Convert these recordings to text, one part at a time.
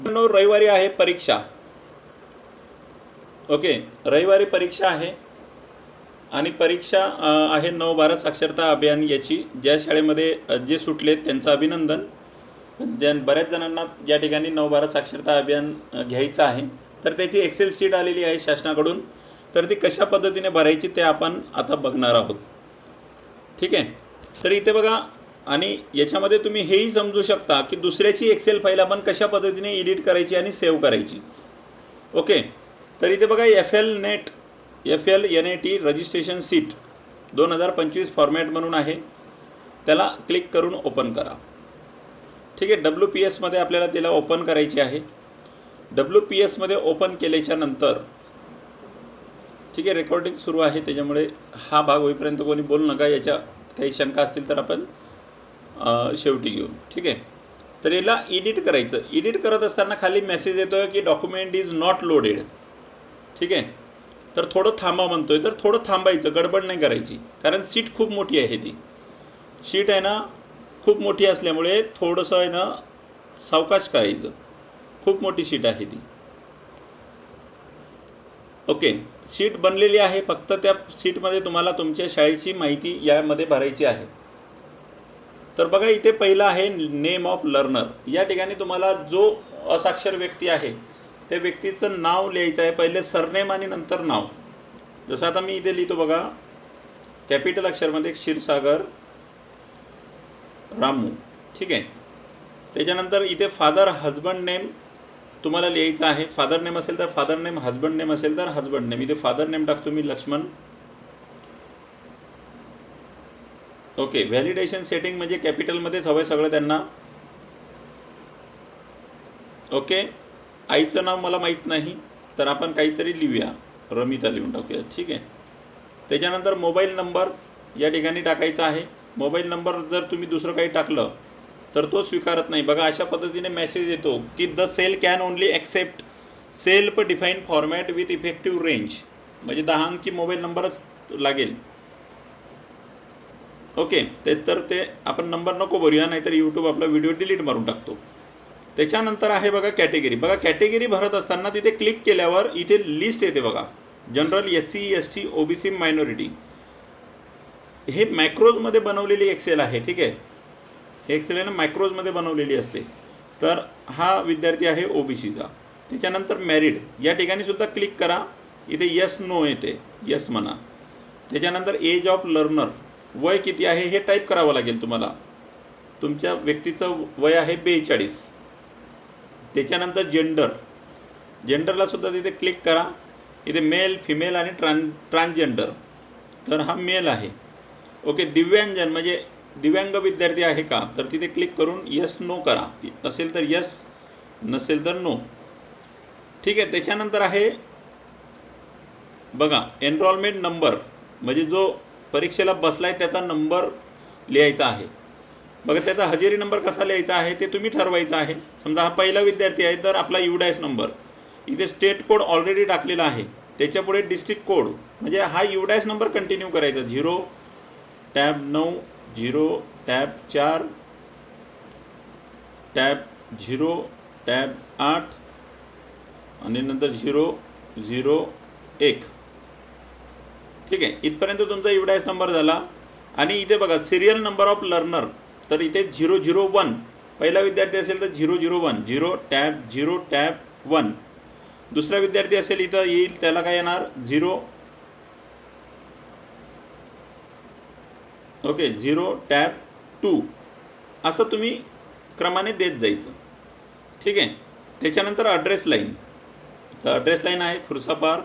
रविवारी आहे परीक्षा. ओके रविवारी परीक्षा आहे. आणि परीक्षा आहे नऊ भारत साक्षरता अभियान याची. ज्या शाळेमध्ये जे सुटलेत त्यांचं अभिनंदन. पण ज्या बऱ्याच जणांना या ठिकाणी नव भारत साक्षरता अभियान घ्यायचं आहे. तर त्याची एक्सेल सीट आलेली आहे शासनाकडून. तर ती कशा पद्धतीने भरायची ते आपण आता बघणार आहोत. ठीक आहे? तर इथे बघा आणि याच्यामध्ये तुम्ही हेही समजू शकता की दुसऱ्याची एक्सेल फाईल आपण कशा पद्धतीने एडिट करायची आणि सेव्ह करायची. ओके तर इथे बघा F L net F L N A T registration seat दोन हजार पंचवीस फॉर्मॅट म्हणून आहे. त्याला क्लिक करून ओपन करा. ठीक आहे? डब्ल्यू पी एसमध्ये आपल्याला त्याला ओपन करायची आहे. डब्ल्यू पी एसमध्ये ओपन केल्याच्यानंतर ठीक आहे? रेकॉर्डिंग सुरू आहे. त्याच्यामुळे हा भाग होईपर्यंत कोणी बोलू नका. याच्या काही शंका असतील तर आपण शेवटी घेऊ ठीक आहे? तर याला एडिट करायचं. एडिट करत असताना खाली मेसेज येतोय की डॉक्युमेंट इज नॉट लोडेड ठीक आहे? तर थोडं थांबा म्हणतोय. तर थोडं थांबायचं. गडबड नाही करायची. कारण सीट खूप मोठी आहे ती. सीट आहे ना खूप मोठी असल्यामुळे थोडंसं आहे ना सावकाश करायचं खूप मोठी सीट आहे ती. ओके? सीट बनलेली आहे. फक्त त्या सीटमध्ये तुम्हाला तुमच्या शाळेची माहिती यामध्ये भरायची आहे. तर बघा इथे पहिलं आहे नेम ऑफ लर्नर या ठिकाणी तुम्हाला जो असाक्षर व्यक्ती आहे त्या व्यक्तीचं नाव लिहायचं आहे. पहिले सरनेम आणि नंतर नाव. जसं आता मी इथे लिहितो बघा कॅपिटल अक्षरमध्ये क्षीरसागर रामू. ठीक आहे? त्याच्यानंतर इथे फादर हजबंड नेम तुम्हाला लिहायचं आहे. फादर नेम असेल तर फादर नेम हजबंड नेम असेल तर हजबंड नेम इथे फादर नेम टाकतो मी लक्ष्मण. ओके व्हॅलिडेशन सेटिंग म्हणजे कॅपिटलमध्येच हवंय सगळं त्यांना. ओके आईचं नाव मला माहीत नाही तर आपण काहीतरी लिहूया. रमिता लिहून टाकूया ठीक आहे. त्याच्यानंतर मोबाईल नंबर या ठिकाणी टाकायचा आहे. मोबाईल नंबर जर तुम्ही दुसरं काही टाकलं तर तो स्वीकारत नाही. बघा अशा पद्धतीने मेसेज येतो की the cell can only accept self define format with effective range म्हणजे दहा अंकी मोबाईल नंबरच लागेल. ओके ते तर ते आपण नंबर नको भरूया नाहीतर यूट्यूब आपला व्हिडिओ डिलीट मारून टाकतो. त्याच्यानंतर आहे बघा कॅटेगरी बघा कॅटेगरी भरत असताना तिथे क्लिक केल्यावर इथे लिस्ट येते बघा. General S C S T O B C minority हे मॅक्रोजमध्ये बनवलेली एक्सेल आहे ठीक आहे? हे एक्सेल आहे ना मॅक्रोजमध्ये बनवलेली असते. तर हा विद्यार्थी आहे ओ बी सीचा त्याच्यानंतर मॅरिड या ठिकाणी सुद्धा क्लिक करा. इथे यस नो येते. यस म्हणा. त्याच्यानंतर एज ऑफ लर्नर वय किती आहे हे टाईप करावं लागेल तुम्हाला. तुमच्या व्यक्तीचं वय आहे बेचाळीस. त्याच्यानंतर जेंडर जेंडरला सुद्धा तिथे क्लिक करा. इथे मेल फिमेल आणि ट्रान ट्रान्सजेंडर तर हा मेल आहे. ओके दिव्यांजन म्हणजे दिव्यांग विद्यार्थी आहे का? तर तिथे क्लिक करून यस नो करा. असेल तर यस नसेल तर नो ठीक आहे त्याच्यानंतर आहे बघा एनरोलमेंट नंबर म्हणजे जो परीक्षेला बसलाय त्याचा नंबर लिहायचा आहे. बघा त्याचा हजेरी नंबर कसा लिहायचा आहे ते तुम्ही ठरवायचं आहे. समजा हा पहिला विद्यार्थी आहे तर आपला युडायस नंबर. इथे स्टेट कोड ऑलरेडी टाकलेला आहे. त्याच्यापुढे डिस्ट्रिक्ट कोड म्हणजे हा युडायस नंबर कंटिन्यू करायचा. झिरो टॅब नऊ झिरो टॅब चार टॅब झिरो टॅब आठ आणि नंतर झिरो झिरो एक. ठीक आहे. इथपर्यंत तुमचा युडायस नंबर झाला. आणि इथे बघा सिरियल नंबर ऑफ लर्नर तर इथे झिरो झिरो वन पहिला विद्यार्थी असेल तर zero zero one zero tap zero tap one दुसरा विद्यार्थी असेल इथं येईल त्याला काय येणार? Zero okay zero tap two असं तुम्ही क्रमाने देत जायचं. ठीक आहे. त्याच्यानंतर अड्रेस लाईन तर अड्रेस लाईन आहे खुर्सापार.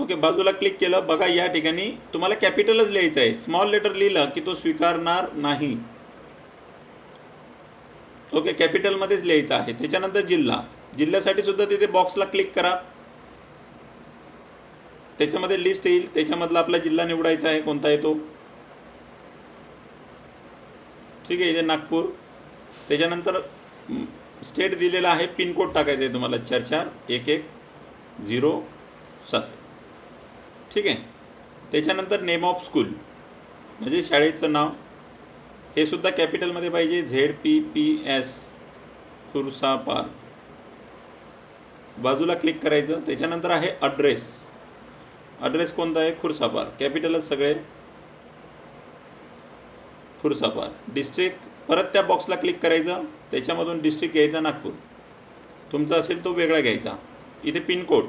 ओके बाजूला क्लिक केलं बघा या ठिकाणी तुम्हाला कॅपिटलच लिहायचं आहे. स्मॉल लेटर लिहिलं की तो स्वीकारणार नाही. ओके कॅपिटलमध्येच लिहायचं आहे. त्याच्यानंतर जिल्हा. जिल्ह्यासाठी सुद्धा तिथे बॉक्सला क्लिक करा. त्याच्यामध्ये लिस्ट येईल. त्याच्यामधला आपला जिल्हा निवडायचा आहे कोणता येतो ठीक आहे इथे नागपूर. त्याच्यानंतर स्टेट दिलेला आहे पिनकोड टाकायचा आहे तुम्हाला. चार चार एक एक झिरो सात. ठीक आहे. त्याच्यानंतर नेम ऑफ स्कूल म्हणजे शाळेचं नाव. हे सुद्धा कॅपिटलमध्ये पाहिजे. Z P P S Khursapar बाजूला क्लिक करायचं. त्याच्यानंतर आहे अड्रेस अड्रेस कोणता आहे? खुर्सापार कॅपिटलच सगळे. खुर्सापार डिस्ट्रिक्ट परत त्या बॉक्सला क्लिक करायचं. त्याच्यामधून डिस्ट्रिक्ट घ्यायचा नागपूर. तुमचा असेल तो वेगळा घ्यायचा. इथे पिनकोड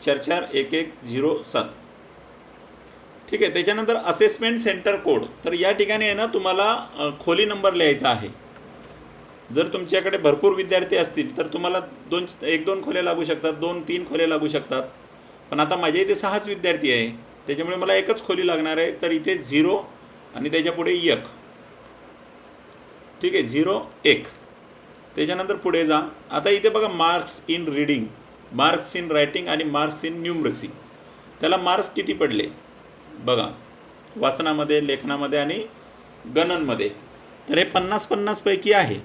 चार चार एक एक झिरो सात. ठीक आहे त्याच्यानंतर असेसमेंट सेंटर कोड तर या ठिकाणी आहे ना तुम्हाला खोली नंबर लिहायचा आहे. जर तुमच्याकडे भरपूर विद्यार्थी असतील तर तुम्हाला दोन एक दोन खोल्या लागू शकतात दोन तीन खोल्या लागू शकतात. पण आता माझ्या इथे सहाच विद्यार्थी आहे. त्याच्यामुळे मला एकच खोली लागणार आहे तर इथे झिरो आणि त्याच्यापुढे एक. ठीक आहे झिरो एक. त्याच्यानंतर पुढे जा. आता इथे बघा marks in reading marks in writing आणि मार्क्स इन न्यूमरसी त्याला मार्क्स किती पडले? बघा वाचनामध्ये लेखनामध्ये आणि गणनमध्ये. तर हे पन्नास पन्नास पैकी आहे.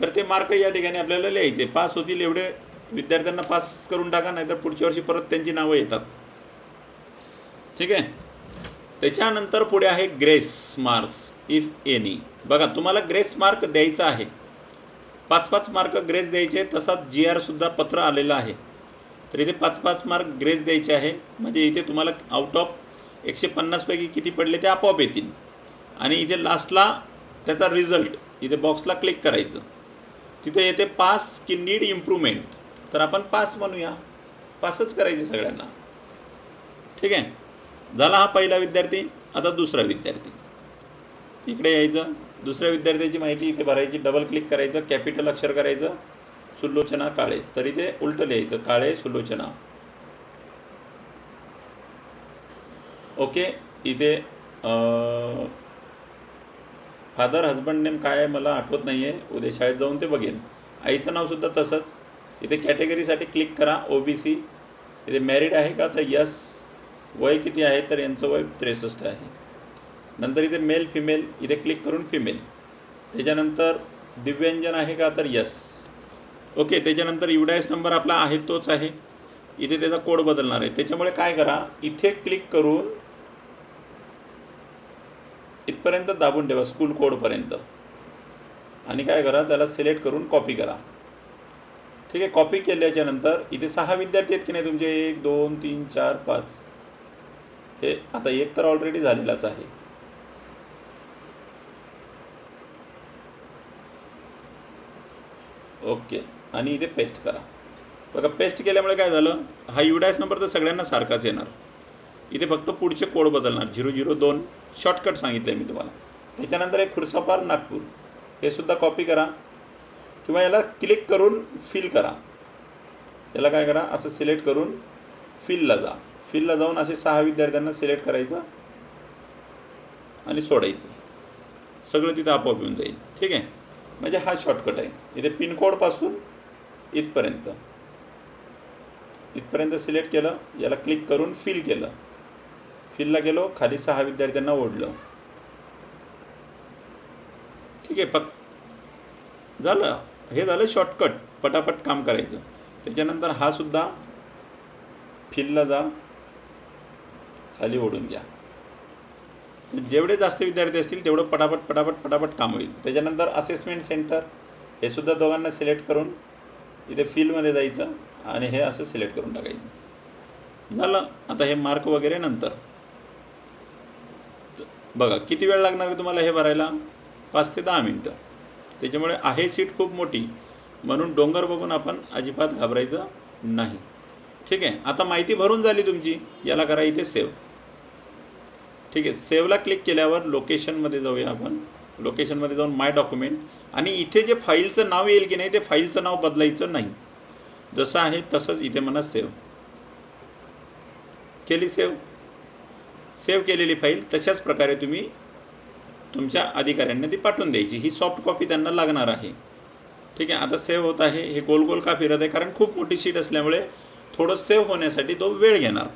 तर ते मार्क या ठिकाणी आपल्याला लिहायचे. पास होतील एवढे विद्यार्थ्यांना पास करून टाका नाहीतर पुढच्या वर्षी परत त्यांची नावं येतात. ठीक आहे? त्याच्यानंतर पुढे आहे ग्रेस मार्क्स इफ एनी बघा तुम्हाला ग्रेस मार्क द्यायचा आहे. पाच पाच मार्क ग्रेस द्यायचे तसाच जी आर सुद्धा पत्र आलेलं आहे. तर इथे पाच पाच मार्क ग्रेस द्यायचे आहे. म्हणजे इथे तुम्हाला आउट ऑफ एकशे पन्नासपैकी किती पडले ते आपोआप येतील. आणि इथे लास्टला त्याचा रिझल्ट इथे बॉक्सला क्लिक करायचं. तिथे येते पास की नीड इम्प्रूव्हमेंट तर आपण पास म्हणूया. पासच करायचे सगळ्यांना. ठीक आहे? झाला हा पहिला विद्यार्थी आता दुसरा विद्यार्थी. इकडे यायचं. दुसऱ्या विद्यार्थ्याची माहिती इथे भरायची. डबल क्लिक करायचं. कॅपिटल अक्षर करायचं. सुलोचना काळे. तर इथे उलट लिहायचं. काळे सुलोचना. ओके इथे फादर हजबंड नेम काय आहे मला आठवत नाही आहे उद्या शाळेत जाऊन ते बघेन. आईचं नावसुद्धा तसंच. इथे कॅटेगरीसाठी क्लिक करा ओ बी सी इथे मॅरिड आहे का? तर यस वय किती आहे? तर यांचं वय त्रेसष्ट आहे. नंतर इथे मेल फिमेल इथे क्लिक करून फिमेल त्याच्यानंतर दिव्यांजन आहे का? तर यस ओके त्याच्यानंतर युडायस नंबर आपला आहे तोच आहे. इथे त्याचा कोड बदलणार आहे. त्याच्यामुळे काय करा? इथे क्लिक करून इथपर्यंत दाबून ठेवा स्कूल कोडपर्यंत आणि काय करा त्याला सिलेक्ट करून कॉपी करा. ठीक आहे कॉपी केल्याच्यानंतर इथे सहा विद्यार्थी आहेत की नाही तुमचे? एक दोन तीन चार पाच. हे आता एक तर ऑलरेडी झालेलाच आहे. ओके आणि इथे पेस्ट करा. बघा पेस्ट केल्यामुळे काय झालं? हा युडायस नंबर तर सगळ्यांना सारखाच येणार. इथे फक्त पुढचे कोड बदलणार. झिरो झिरो दोन शॉर्टकट सांगितलं आहे मी तुम्हाला. त्याच्यानंतर एक खुर्सापार नागपूर. हे सुद्धा कॉपी करा. किंवा याला क्लिक करून फिल करा. याला काय करा? असं सिलेक्ट करून फिलला जा. फिलला जाऊन असे सहा विद्यार्थ्यांना सिलेक्ट करायचं आणि सोडायचं. सगळं तिथं आपोआप येऊन जाईल. ठीक आहे? म्हणजे हा शॉर्टकट आहे. इथे पिनकोडपासून इथपर्यंत. इथपर्यंत सिलेक्ट केलं. याला क्लिक करून फिल केलं. फिलला गेलो खाली सहा विद्यार्थ्यांना ओढलं. ठीक आहे फक्त झालं. हे झालं शॉर्टकट पटापट काम करायचं. त्याच्यानंतर हा सुद्धा फिलला जा खाली ओढून घ्या. जेवढे जास्त विद्यार्थी असतील तेवढं पटापट पटापट पटापट काम होईल. त्याच्यानंतर असेसमेंट सेंटर हे सुद्धा दोघांना सिलेक्ट करून इथे फिलमध्ये जायचं आणि हे असं सिलेक्ट करून टाकायचं. झालं. आता हे मार्क वगैरे नंतर. बघा किती वेळ लागणार आहे तुम्हाला हे भरायला? पाच ते दहा मिनटं. त्याच्यामुळे आहे सीट खूप मोठी. म्हणून डोंगर बघून आपण अजिबात घाबरायचं नाही. ठीक आहे? आता माहिती भरून झाली तुमची. याला करा इथे सेव्ह ठीक आहे? सेव्हला क्लिक केल्यावर लोकेशनमध्ये जाऊया आपण. लोकेशनमध्ये जाऊन माय डॉक्युमेंट आणि इथे जे फाईलचं नाव येईल की नाही ते फाईलचं नाव बदलायचं नाही. जसं आहे तसंच इथे म्हणा सेव्ह केली सेव्ह सेव्ह केलेली फाईल तशाच प्रकारे तुम्ही तुमच्या अधिकाऱ्यांना ती पाठवून द्यायची. ही सॉफ्ट कॉपी त्यांना लागणार आहे. ठीक आहे आता सेव्ह होत आहे. हे गोल गोल का फिरत आहे? कारण खूप मोठी शीट असल्यामुळे थोडं सेव्ह होण्यासाठी तो वेळ घेणार.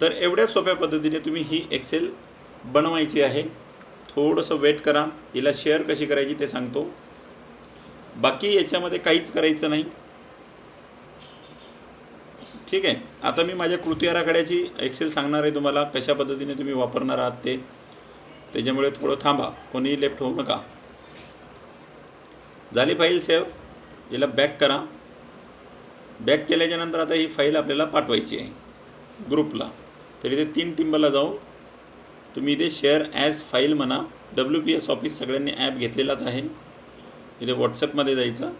तर एवढ्या सोप्या पद्धतीने तुम्ही ही एक्सेल बनवायची आहे. थोडंसं वेट करा. हिला शेअर कशी करायची ते सांगतो. बाकी याच्यामध्ये काहीच करायचं नाही. ठीक आहे. आता मी माझ्या कृती आराखड्याची एक्सेल सांगणार आहे तुम्हाला कशा पद्धतीने तुम्ही वापरणार आहात ते. त्याच्यामुळे थोडं थांबा कोणीही लेफ्ट होऊ नका. झाली फाईल सेव्ह याला बॅक करा. बॅक केल्याच्यानंतर आता ही फाईल आपल्याला पाठवायची आहे ग्रुपला. तर इथे तीन टिंबला जाऊन तुम्ही इथे शेअर ॲज फाईल म्हणा. डब्ल्यू पी एस ऑफिस सगळ्यांनी ॲप घेतलेलाच आहे. इथे व्हॉट्सअपमध्ये जायचं.